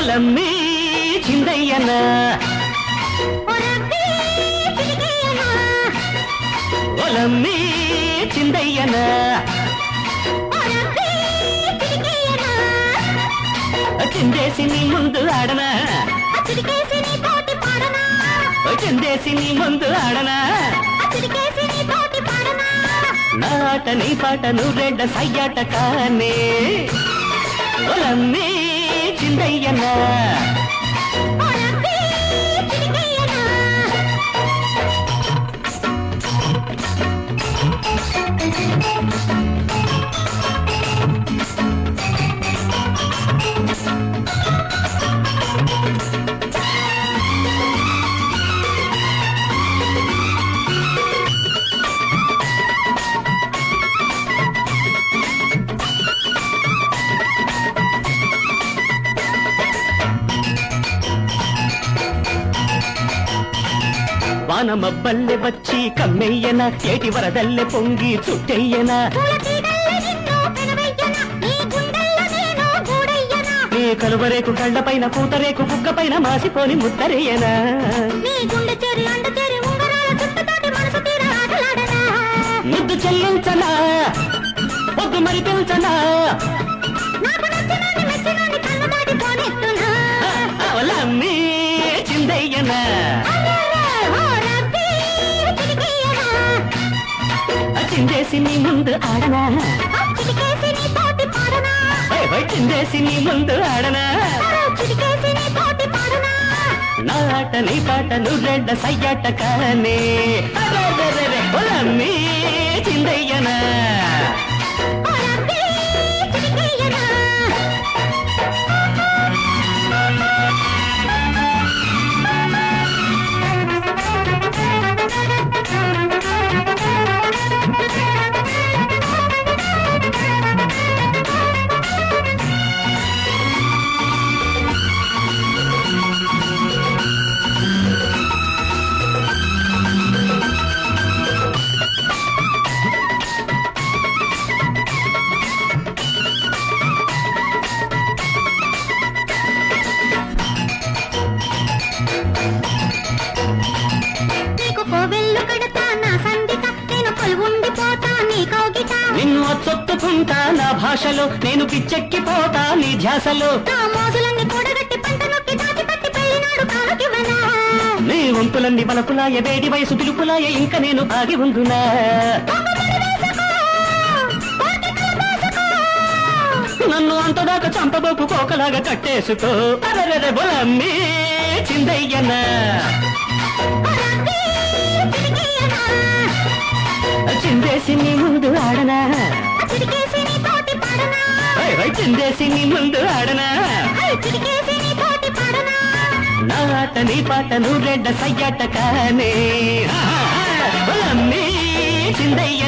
ఒలమ్మి చిందయ్యన. ఒలమ్మి చిందయ్యన. చిందేసి నీ ముందు ఆడనా. చిందేసి నీ ముందు ఆడనా. నాట నీ పాట నువ్వెడ్డ సయ్యాట కానే. ఒలమ్మి చిందయ్యన ఒరబ్బి వానమబ్బల్లె వచ్చి కమ్మెయ్యన ఏటి వరదల్లె పొంగి చుట్టెయ్యన. నీ కలువరేకు కళ్ళపైన పూతరేకు బుగ్గపైన మాసిపోని ముద్దరేయన ముద్దు చెల్లించనా పొద్దు మరి పిల్చనా. చిందేసి నీ ముందు ఆడనా ఆ చిలికేసి నీ తోటి పాడనా వై వై చిందేసి నీ ముందు ఆడనా అరే, చిలికేసి నీ తోటి పాడనా నాట నీ పాట నువ్వెడ్డ సయ్యాట కానే అరెరెరెరె, ఒలమ్మి చిందయ్యనా నా సందిక నేను కొలువుండిపోతా నీ కౌగిట. నిన్ను చొత్తుకుంటా నా భాషలో నేను పిచ్చెక్కిపోతా నీ ధ్యాసలో. నా మోజులన్నీ కూడగట్టి పంట నొక్కి దాచి పట్టి పెళ్ళినాడు కాలకివనా నీ వలపులాయ వేడి వయసు పిలుపులాయ ఇంక నేను ఆగి ఉందునా నన్ను అంతదాకా చంపబోకు కోకలాగా కట్టేసుకో. అరెరెరె బొలమ్మి చిందయ్యన. చిందేసి నీ ముందు ఆడనా చిందేసి నీ ముందు ఆడనా నా ఆట నీ పాట నువ్వు రెడ్డ సయ్యాట కానీ చిందయ్య